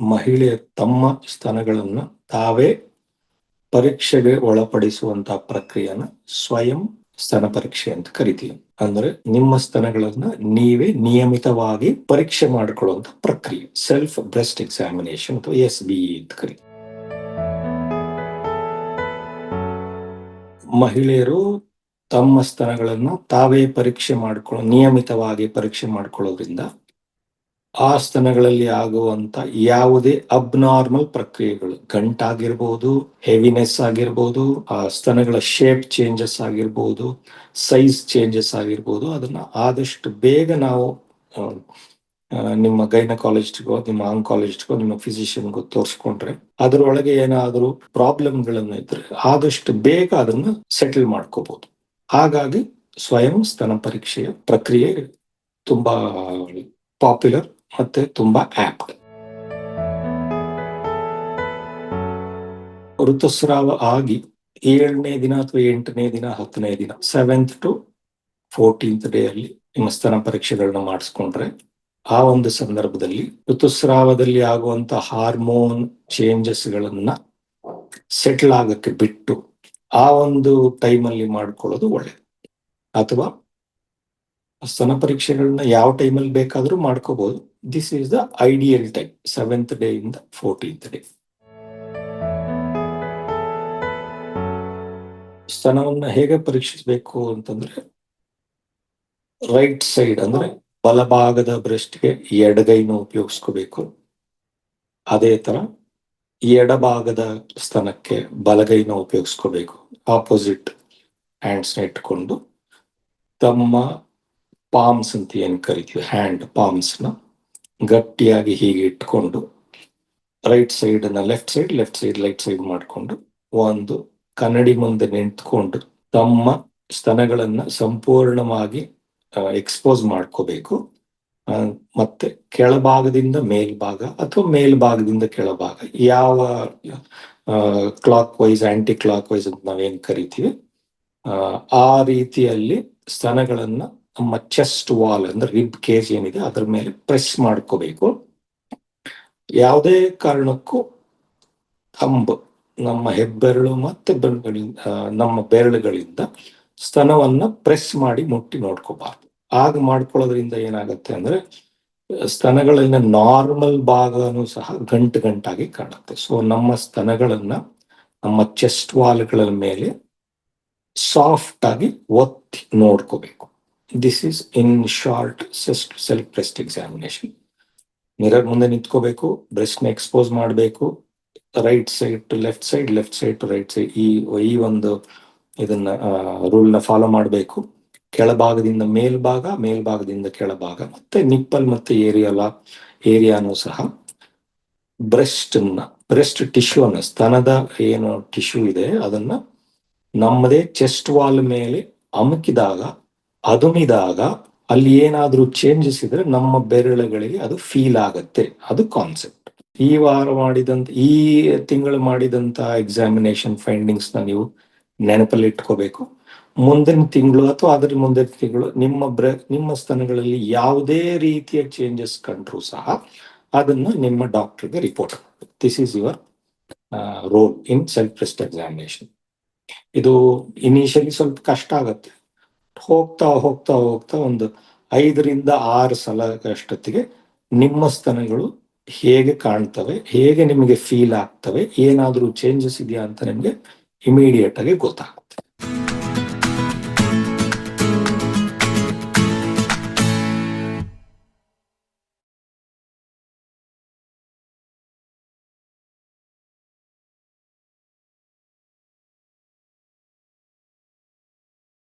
ಮಹಿಳೆಯ ತಮ್ಮ ಸ್ತನಗಳನ್ನ ತಾವೇ ಪರೀಕ್ಷೆಗೆ ಒಳಪಡಿಸುವಂತಹ ಪ್ರಕ್ರಿಯೆನ ಸ್ವಯಂ ಸ್ತನ ಪರೀಕ್ಷೆ ಅಂತ ಕರಿತೀವಿ. ಅಂದ್ರೆ ನಿಮ್ಮ ಸ್ತನಗಳನ್ನ ನೀವೇ ನಿಯಮಿತವಾಗಿ ಪರೀಕ್ಷೆ ಮಾಡಿಕೊಳ್ಳುವಂತ ಪ್ರಕ್ರಿಯೆ. ಸೆಲ್ಫ್ ಬ್ರೆಸ್ಟ್ ಎಕ್ಸಾಮಿನೇಷನ್ ಅಥವಾ ಎಸ್ ಬಿ ಅಂತ ಕರಿ ಮಹಿಳೆಯರು ತಮ್ಮ ಸ್ತನಗಳನ್ನ ತಾವೇ ಪರೀಕ್ಷೆ ಮಾಡಿಕೊಳ್ಳೋ ನಿಯಮಿತವಾಗಿ ಪರೀಕ್ಷೆ ಮಾಡಿಕೊಳ್ಳೋದ್ರಿಂದ ಆ ಸ್ತನಗಳಲ್ಲಿ ಆಗುವಂತ ಯಾವುದೇ ಅಬ್ನಾರ್ಮಲ್ ಪ್ರಕ್ರಿಯೆಗಳು, ಗಂಟಾಗಿರ್ಬೋದು ಹೆವಿನೆಸ್ ಆಗಿರ್ಬೋದು ಆ ಸ್ತನಗಳ ಶೇಪ್ ಚೇಂಜಸ್ ಆಗಿರ್ಬೋದು ಸೈಜ್ ಚೇಂಜಸ್ ಆಗಿರ್ಬೋದು, ಅದನ್ನ ಆದಷ್ಟು ಬೇಗ ನಾವು ನಿಮ್ಮ ಗೈನಕಾಲಜಿಸ್ಟ್ಗೋ ನಿಮ್ಮ ಆಂಕಾಲಜಿಸ್ಟ್ಗೋ ನಿಮ್ಮ ಫಿಸಿಷಿಯನ್ಗೋ ತೋರಿಸ್ಕೊಂಡ್ರೆ ಅದರೊಳಗೆ ಏನಾದರೂ ಪ್ರಾಬ್ಲಮ್ಗಳನ್ನು ಇದ್ರೆ ಆದಷ್ಟು ಬೇಗ ಅದನ್ನ ಸೆಟಲ್ ಮಾಡ್ಕೋಬಹುದು ಹಾಗಾಗಿ ಸ್ವಯಂ ಸ್ತನ ಪರೀಕ್ಷೆಯ ಪ್ರಕ್ರಿಯೆ ತುಂಬಾ ಪಾಪ್ಯುಲರ್ ಮತ್ತೆ ತುಂಬಾ ಆಪ್ಟ್ ಋತುಸ್ರಾವ ಆಗಿ ಏಳನೇ ದಿನ ಅಥವಾ ಎಂಟನೇ ದಿನ, ಹತ್ತನೇ ದಿನ ಸೆವೆಂತ್ ಟು ಫೋರ್ಟೀನ್ತ್ ಡೇ ಅಲ್ಲಿ ನಿಮ್ಮ ಸ್ತನ ಪರೀಕ್ಷೆಗಳನ್ನ ಮಾಡಿಸ್ಕೊಂಡ್ರೆ ಆ ಒಂದು ಸಂದರ್ಭದಲ್ಲಿ ಋತುಸ್ರಾವದಲ್ಲಿ ಆಗುವಂತ ಹಾರ್ಮೋನ್ ಚೇಂಜಸ್ ಗಳನ್ನ ಸೆಟಲ್ ಆಗಕ್ಕೆ ಬಿಟ್ಟು ಆ ಒಂದು ಟೈಮಲ್ಲಿ ಮಾಡ್ಕೊಳ್ಳೋದು ಒಳ್ಳೆಯದು ಅಥವಾ ಸ್ತನ ಪರೀಕ್ಷೆಗಳನ್ನ ಯಾವ ಟೈಮಲ್ಲಿ ಬೇಕಾದರೂ ಮಾಡ್ಕೋಬಹುದು this is the ideal time seventh day ಇಂದ ಫೋರ್ಟೀನ್ತ್ ಡೇ ಸ್ತನವನ್ನ ಹೇಗೆ ಪರೀಕ್ಷಿಸಬೇಕು ಅಂತಂದ್ರೆ ರೈಟ್ ಸೈಡ್ ಅಂದ್ರೆ ಬಲಭಾಗದ ಬ್ರೆಸ್ಟ್ಗೆ ಎಡಗೈನ ಉಪಯೋಗಿಸ್ಕೋಬೇಕು. ಅದೇ ತರ ಎಡಭಾಗದ ಸ್ತನಕ್ಕೆ ಬಲಗೈನ ಉಪಯೋಗಿಸ್ಕೋಬೇಕು. ಆಪೋಸಿಟ್ ಹ್ಯಾಂಡ್ಸ್ನ ಇಟ್ಕೊಂಡು ತಮ್ಮ ಪಾಮ್ಸ್ ಅಂತ ಏನ್ ಕರಿತೀವಿ? ಹ್ಯಾಂಡ್ ಪಾಮ್ಸ್ನ ಗಟ್ಟಿಯಾಗಿ ಹೀಗೆ ಇಟ್ಕೊಂಡು right ಸೈಡ್ನ left side left side right side ಮಾಡ್ಕೊಂಡು ಒಂದು ಕನ್ನಡಿ ಮುಂದೆ ನಿಂತ್ಕೊಂಡು ತಮ್ಮ ಸ್ತನಗಳನ್ನ ಸಂಪೂರ್ಣವಾಗಿ ಎಕ್ಸ್ಪೋಸ್ ಮಾಡ್ಕೋಬೇಕು. ಮತ್ತೆ ಕೆಳಭಾಗದಿಂದ ಮೇಲ್ಭಾಗ ಅಥವಾ ಮೇಲ್ಭಾಗದಿಂದ ಕೆಳಭಾಗ ಯಾವ clockwise anticlockwise ಅಂತ ನಾವೇನ್ ಕರಿತೀವಿ? ಆ, ರೀತಿಯಲ್ಲಿ ಸ್ತನಗಳನ್ನ ಚೆಸ್ಟ್ ವಾಲ್ ಅಂದ್ರೆ ರಿಬ್ ಕೇಜ್ ಏನಿದೆ ಅದ್ರ ಮೇಲೆ ಪ್ರೆಸ್ ಮಾಡ್ಕೋಬೇಕು. ಯಾವುದೇ ಕಾರಣಕ್ಕೂ ಅಂಬ್ ನಮ್ಮ ಹೆಬ್ಬೆರಳು ಮತ್ತೆ ಬೆರಳುಗಳಿಂದ ನಮ್ಮ ಬೆರಳುಗಳಿಂದ ಸ್ತನವನ್ನ ಪ್ರೆಸ್ ಮಾಡಿ ಮುಟ್ಟಿ ನೋಡ್ಕೋಬಾರ್ದು. ಆಗ ಮಾಡ್ಕೊಳ್ಳೋದ್ರಿಂದ ಏನಾಗುತ್ತೆ ಅಂದ್ರೆ ಸ್ತನಗಳಲ್ಲಿನ ನಾರ್ಮಲ್ ಭಾಗನೂ ಸಹ ಗಂಟು ಗಂಟಾಗಿ ಕಾಣುತ್ತೆ. ಸೊ ನಮ್ಮ ಸ್ತನಗಳನ್ನ, ನಮ್ಮ ಚೆಸ್ಟ್ ವಾಲ್ಗಳ ಮೇಲೆ ಸಾಫ್ಟ್ ಆಗಿ ಒತ್ತಿ ನೋಡ್ಕೋಬೇಕು. This is in short self breast examination mirror ಮುಂದೆ ನಿಂತ್ಕೋಬೇಕು ಬ್ರೆಸ್ಟ್ನ ಎಕ್ಸ್ಪೋಸ್ ಮಾಡಬೇಕು right side to left side left side to right side ಈ ಈ ಒಂದು ಇದನ್ನ ರೂಲ್ನ ಫಾಲೋ ಮಾಡಬೇಕು. ಕೆಳಭಾಗದಿಂದ ಮೇಲ್ಭಾಗ, ಮೇಲ್ಭಾಗದಿಂದ ಕೆಳಭಾಗ, ಮತ್ತೆ ನಿಪ್ಪಲ್ ಮತ್ತೆ ಏರಿಯಲ ಏರಿಯಾನು ಸಹ ಬ್ರೆಸ್ಟ್ ಟಿಶ್ಯೂ ಅನ್ನ, ಸ್ತನದ ಏನು ಟಿಶ್ಯೂ ಇದೆ, ಅದನ್ನ ನಮ್ಮದೇ ಚೆಸ್ಟ್ ವಾಲ್ ಮೇಲೆ ಅಮುಕಿದಾಗ ಅದುಮಿದಾಗ ಅಲ್ಲಿ ಏನಾದ್ರೂ ಚೇಂಜಸ್ ಇದ್ರೆ ನಮ್ಮ ಬೆರಳುಗಳಿಗೆ ಅದು ಫೀಲ್ ಆಗತ್ತೆ. ಅದು ಕಾನ್ಸೆಪ್ಟ್ ಈ ವಾರ ಮಾಡಿದಂತ, ಈ ತಿಂಗಳು ಮಾಡಿದಂತ ಎಕ್ಸಾಮಿನೇಷನ್ ಫೈಂಡಿಂಗ್ಸ್ನ ನೀವು ನೆನಪಲ್ಲಿ ಇಟ್ಕೋಬೇಕು. ಮುಂದಿನ ತಿಂಗಳು ಅಥವಾ ಅದರ ಮುಂದಿನ ತಿಂಗಳು ನಿಮ್ಮ ಬ್ರ, ನಿಮ್ಮ ಸ್ಥಾನಗಳಲ್ಲಿ ಯಾವುದೇ ರೀತಿಯ ಚೇಂಜಸ್ ಕಂಡ್ರು ಸಹ ಅದನ್ನು ನಿಮ್ಮ ಡಾಕ್ಟರ್ಗೆ report this is your role in self test examination ಇದು ಇನಿಷಿಯಲಿ ಸ್ವಲ್ಪ ಕಷ್ಟ ಆಗತ್ತೆ. ಹೋಗ್ತಾ ಹೋಗ್ತಾ ಹೋಗ್ತಾ ಒಂದು ಐದರಿಂದ ಆರು ಸಲ ಅಷ್ಟೊತ್ತಿಗೆ ನಿಮ್ಮ ಸ್ತನಗಳು ಹೇಗೆ ಕಾಣ್ತವೆ, ಹೇಗೆ ನಿಮಗೆ ಫೀಲ್ ಆಗ್ತವೆ, ಏನಾದ್ರೂ ಚೇಂಜಸ್ ಇದೆಯಾ ಅಂತ ನಿಮಗೆ ಇಮಿಡಿಯೇಟ್ ಆಗಿ ಗೊತ್ತಾಗುತ್ತೆ